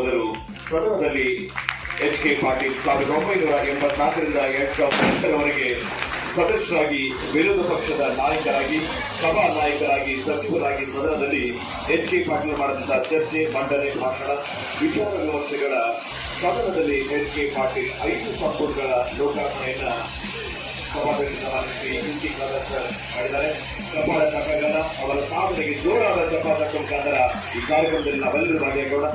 ಮೊದಲು ಸದನದಲ್ಲಿ H K Patil ಸಾವಿರದ ಒಂಬೈನೂರ ಎಂಬತ್ನಾಲ್ಕರಿಂದ ಎರಡ್ ಸಾವಿರದ ಎಂಟರವರೆಗೆ ಸದಸ್ಯರಾಗಿ ವಿರೋಧ ಪಕ್ಷದ ನಾಯಕರಾಗಿ, ಸಭಾ ನಾಯಕರಾಗಿ, ಸಚಿವರಾಗಿ ಸದನದಲ್ಲಿ ಎಚ್ ಕೆ ಪಾಟೀಲ್ ಮಾಡಿದಂತಹ ಚರ್ಚೆ, ಮಂಡನೆ, ಭಾಷಣ, ವಿಚಾರ ವಿಮರ್ಶೆಗಳ ಸದನದಲ್ಲಿ ಎಚ್ ಕೆ ಪಾಟೀಲ್ ಐದು ಸಂಪುಟಗಳ ಲೋಕಾರ್ಪಣೆಯನ್ನು ಶ್ರೀ ಯುಟಿ ಖಾದರ್ ಸರ್ ಮಾಡಿದ್ದಾರೆ. ಕಪಾಲ ಚಕ್ರಗಾರ ಅವರ ಸಾಧನೆಗೆ ಜೋರಾದ ಚಪಾತ ಮುಖಾಂತರ ಈ ಕಾರ್ಯಕ್ರಮದಲ್ಲಿ ನಾವೆಲ್ಲರೂ ಭಾಗಿಯಾಗೋಣ.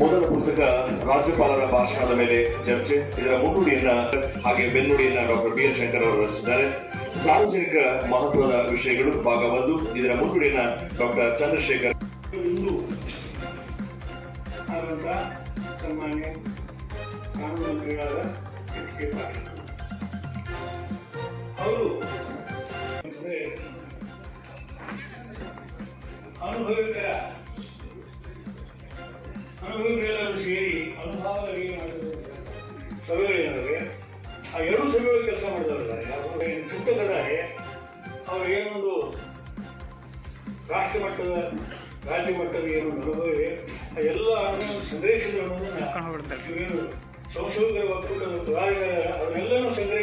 ಮೊದಲ ಪುಸ್ತಕ ರಾಜ್ಯಪಾಲರ ಭಾಷಣದ ಮೇಲೆ ಚರ್ಚೆ. ಇದರ ಮುನ್ನುಡಿಯನ್ನ ಹಾಗೆ ಬೆನ್ನುಡಿಯನ್ನ ಡಾಕ್ಟರ್ ಬಿ ಎಲ್ ಶಂಕರ್ ಅವರು ರಚಿಸಿದ್ದಾರೆ. ಸಾರ್ವಜನಿಕ ಮಹತ್ವದ ವಿಷಯಗಳು ಭಾಗ ಒಂದು ಇದರ ಮುನ್ನುಡಿಯನ್ನ ಡಾಕ್ಟರ್ ಚಂದ್ರಶೇಖರ್ ಇಂದು ಅವರು ಅನುಭವಿಕರ ಅನುಭವಿಗಳೆಲ್ಲರೂ ಸೇರಿ ಅನುಭವವಾಗಿ ಮಾಡಿದ ಸಭೆಗಳಿದ್ದಾವೆ ಆ ಎರಡು ಸಭೆಗಳು ಕೆಲಸ ಮಾಡಿದವರಿದ್ದಾರೆ ಅವರು ಏನೊಂದು ರಾಷ್ಟ್ರ ಮಟ್ಟದ ರಾಜ್ಯ ಮಟ್ಟದ ಏನು ಅನುಭವ ಇದೆ ಆ ಎಲ್ಲ ಸಂದೇಶಗಳನ್ನು ಸಂಶೋಧಕರ ಒಕ್ಕೂಟದ ಐದು ಸಂಪುಟಗಳಲ್ಲಿ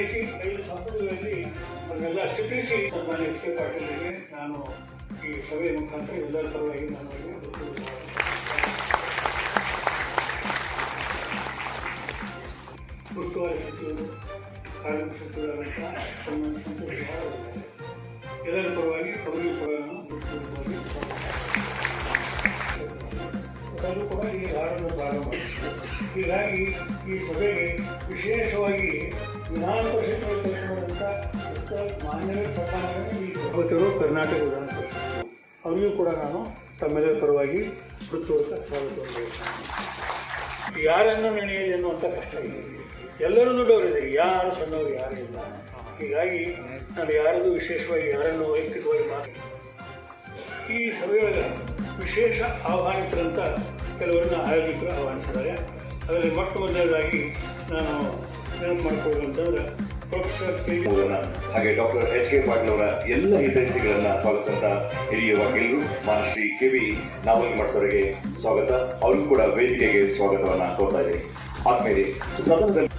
ಚಿತ್ರಿಸಿ ನಾನು ಪಾಟೀಲ್ಗೆ ನಾನು ಈ ಸಭೆ ಮುಖಾಂತರ ಎಲ್ಲರ ಪರವಾಗಿ ನಾನು. ಉಸ್ತುವಾರಿ ಸಚಿವರು ಕಾರ್ಮಿಕ ಸಚಿವರಾದಂಥ. ಎಲ್ಲರ ಪರವಾಗಿ ಅವರಿಗೂ ಕೂಡ ಕೂಡ ಈ ಹಾಡನ್ನು ಪ್ರಾರಂಭ ಹೀಗಾಗಿ ಈ ಸಭೆಗೆ ವಿಶೇಷವಾಗಿ ಸಭಾಪತಿಗಳು ಕರ್ನಾಟಕ ವಿಧಾನ ಪರಿಷತ್ ಅವರಿಗೂ ಕೂಡ ನಾನು ತಮ್ಮೆಲ್ಲರ ಪರವಾಗಿ ಹೃತ್ಪೂರ್ವಕ ಸ್ವಾಗತ ಯಾರನ್ನು ನೆನೆಯಲಿ ಅನ್ನುವಂಥ ಕಷ್ಟ ಇದೆ. ಎಲ್ಲರೂ ದೊಡ್ಡವರಿದ್ದಾರೆ ಯಾರು ಸಣ್ಣವರು ಯಾರು ಇಲ್ಲ. ಹೀಗಾಗಿ ನಾನು ಯಾರದು ವಿಶೇಷವಾಗಿ, ಯಾರನ್ನು ವೈಯಕ್ತಿಕವಾಗಿ ಮಾತು ಈ ಸಭೆಯೊಳಗೆ ವಿಶೇಷ ಆಹ್ವಾನಿತರಂತ ಕೆಲವರನ್ನ ಆಯೋಜಕರು ಆಹ್ವಾನಿಸಿದ್ದಾರೆ. ಅದರಲ್ಲಿ ಮೊಟ್ಟ ಮೊದಲನೇದಾಗಿ ನಾನು ನೆನಪು ಮಾಡಿಕೊಳ್ಳುವಂತಂದ್ರೆ ಹಾಗೆ ಡಾಕ್ಟರ್ ಎಚ್ ಕೆ ಪಾಟೀಲ್ ಅವರ ಎಲ್ಲ ಹಿತೈಷಿಗಳನ್ನ ಸ್ವಾಗತ ಹಿರಿಯ ವಕೀಲರು ಮಾನಶ್ರೀ ಕೆ ವಿ ನಾವಲ್ ಮಠದವರಿಗೆ ಸ್ವಾಗತ. ಅವ್ರಿಗೂ ಕೂಡ ವೇದಿಕೆಗೆ ಸ್ವಾಗತವನ್ನ ಕೋರ್ತಾ ಇದೆ ಆದ್ಮೇಲೆ ಸದನದಲ್ಲಿ